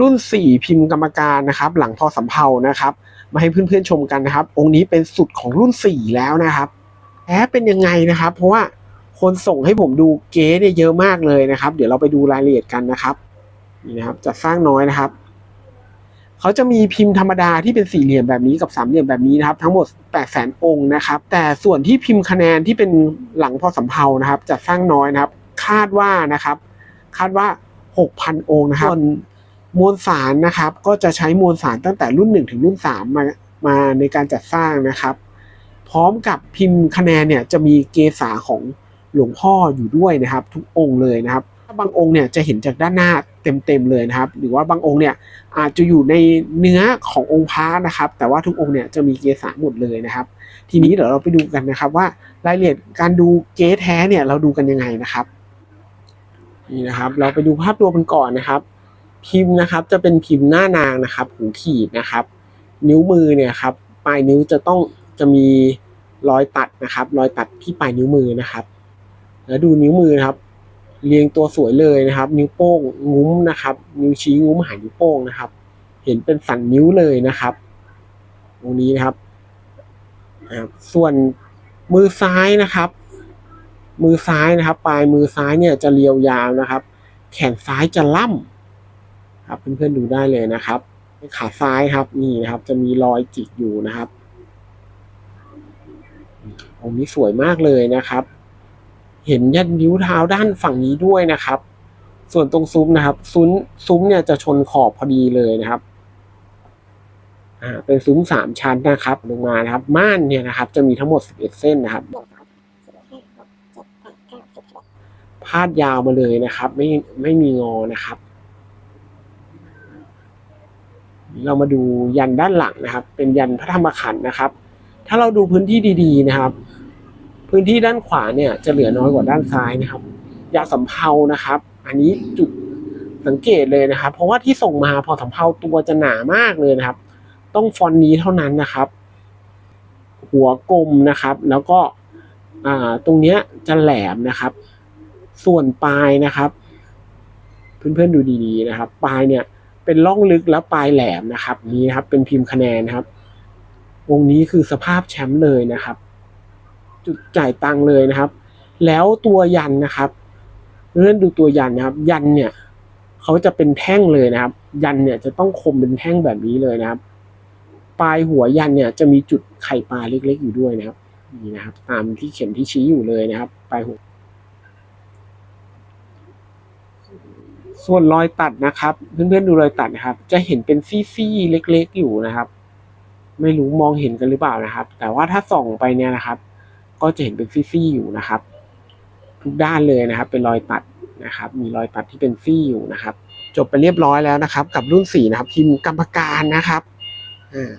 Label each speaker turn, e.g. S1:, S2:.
S1: รุ่น 4 พิมพ์กรรมการนะครับ หลังพอสำเภานะครับ มาให้เพื่อนๆชมกันนะครับ องค์นี้เป็นสุดของรุ่น 4 แล้วนะครับแท้เป็นยังไงนะครับ เพราะว่าคนส่งให้ผมดูเก๊เนี่ยเยอะมากเลยนะครับ เดี๋ยวเราไปดูรายละเอียดกันนะครับนี่นะครับจัดสร้างน้อยนะครับเขาจะมีพิมพ์ธรรมดาที่เป็นสี่เหลี่ยมแบบนี้กับสามเหลี่ยมแบบนี้นะครับ ทั้งหมด8 0 0 0 0องค์นะครับ แต่ส่วนที่พิมพ์คะแนนที่เป็นหลังพอสำเภานะครับจัดสร้างน้อยนะครับ คาดว่านะครับ คาดว่า 6,000 องค์นะครับส่วน มวลสารนะครับก็จะใช้มวลสารตั้งแต่รุ่น 1 ถึงรุ่น 3 มามาในการจัดสร้างนะครับ พร้อมกับพิมพ์คะแนนเนี่ยจะมีเกษาของหลวงพ่ออยู่ด้วยนะครับ ทุกองค์เลยนะครับบางองค์เนี่ยจะเห็นจากด้านหน้าเต็มๆเลยนะครับ หรือว่าบางองค์เนี่ยอาจจะอยู่ในเนื้อขององค์พระนะครับ แต่ว่าทุกองค์เนี่ยจะมีเกษาหมดเลยนะครับ ทีนี้เดี๋ยวเราไปดูกันนะครับ ว่ารายละเอียดการดูเก๊แท้เนี่ยเราดูกันยังไงนะครับนี่นะครับ เราไปดูภาพรวมกันก่อนนะครับ พิมพ์นะครับจะเป็นพิมพ์หน้านางนะครับหูขีดนะครับ นิ้วมือเนี่ยครับปลายนิ้วจะต้องจะมีรอยตัดนะครับ รอยตัดที่ปลายนิ้วมือนะครับ แล้วดูนิ้วมือนะครับ เรียงตัวสวยเลยนะครับ นิ้วโป้งงุ้มนะครับ นิ้วชี้งุ้มหายนิ้วโป้งนะครับ เห็นเป็นสันนิ้วเลยนะครับ ตรงนี้นะครับนะครับ ส่วนมือซ้ายนะครับ มือซ้ายนะครับ ปลายมือซ้ายเนี่ยจะเรียวยาวนะครับ แขนซ้ายจะล่ำ ครับเพื่อนๆดูได้เลยนะครับขาซ้ายครับนี่นะครับ จะมีรอยจิกอยู่นะครับองค์นี้สวยมากเลยนะครับ เห็นยันนิ้วเท้าด้านฝั่งนี้ด้วยนะครับ ส่วนตรงซุ้มนะครับ ซุ้มซุ้มเนี่ยจะชนขอบพอดีเลยนะครับอ่าเป็นซุ้มสามชั้นนะครับ ลงมานะครับ ม่านเนี่ยนะครับ จะมีทั้งหมดสิบเอ็ดเส้นนะครับพาดยาวมาเลยนะครับ ไม่ไม่มีงอนะครับ เรามาดูยันด้านหลังนะครับ เป็นยันพระธรรมขันธ์นะครับ ถ้าเราดูพื้นที่ดีๆนะครับ พื้นที่ด้านขวาเนี่ยจะเหลือน้อยกว่าด้านซ้ายนะครับ ยาสำเภานะครับ อันนี้จุดสังเกตเลยนะครับ เพราะว่าที่ส่งมาพอสำเภาตัวจะหนามากเลยนะครับ ต้องฟอนต์นี้เท่านั้นนะครับ หัวกลมนะครับ แล้วก็ตรงเนี้ยจะแหลมนะครับ ส่วนปลายนะครับ เพื่อนๆดูดีๆนะครับ ปลายเนี่ย เป็นร่องลึกแล้วปลายแหลมนะครับ นี้ครับเป็นพิมพ์คะแนนนะครับวงนี้คือสภาพแชมป์เลยนะครับ จุดจ่ายตังเลยนะครับ แล้วตัวยันนะครับเพื่อนดูตัวยันนะครับ ยันเนี่ยเขาจะเป็นแท่งเลยนะครับ ยันเนี่ยจะต้องคมเป็นแท่งแบบนี้เลยนะครับ ปลายหัวยันเนี่ยจะมีจุดไข่ปลาเล็กๆอยู่ด้วยนะครับนี่นะครับ ตามที่เข็มที่ชี้อยู่เลยนะครับ ปลายหัว ส่วนรอยตัดนะครับ เพื่อนๆดูรอยตัดนะครับ จะเห็นเป็นซี่ๆเล็กๆอยู่นะครับ ไม่รู้มองเห็นกันหรือเปล่านะครับ แต่ว่าถ้าส่องไปเนี่ยนะครับ ก็จะเห็นเป็นซี่ๆอยู่นะครับ ทุกด้านเลยนะครับ เป็นรอยตัดนะครับ มีรอยตัดที่เป็นซี่อยู่นะครับ จบไปเรียบร้อยแล้วนะครับ กับรุ่นสี่นะครับพิมพ์กรรมการนะครับอ่า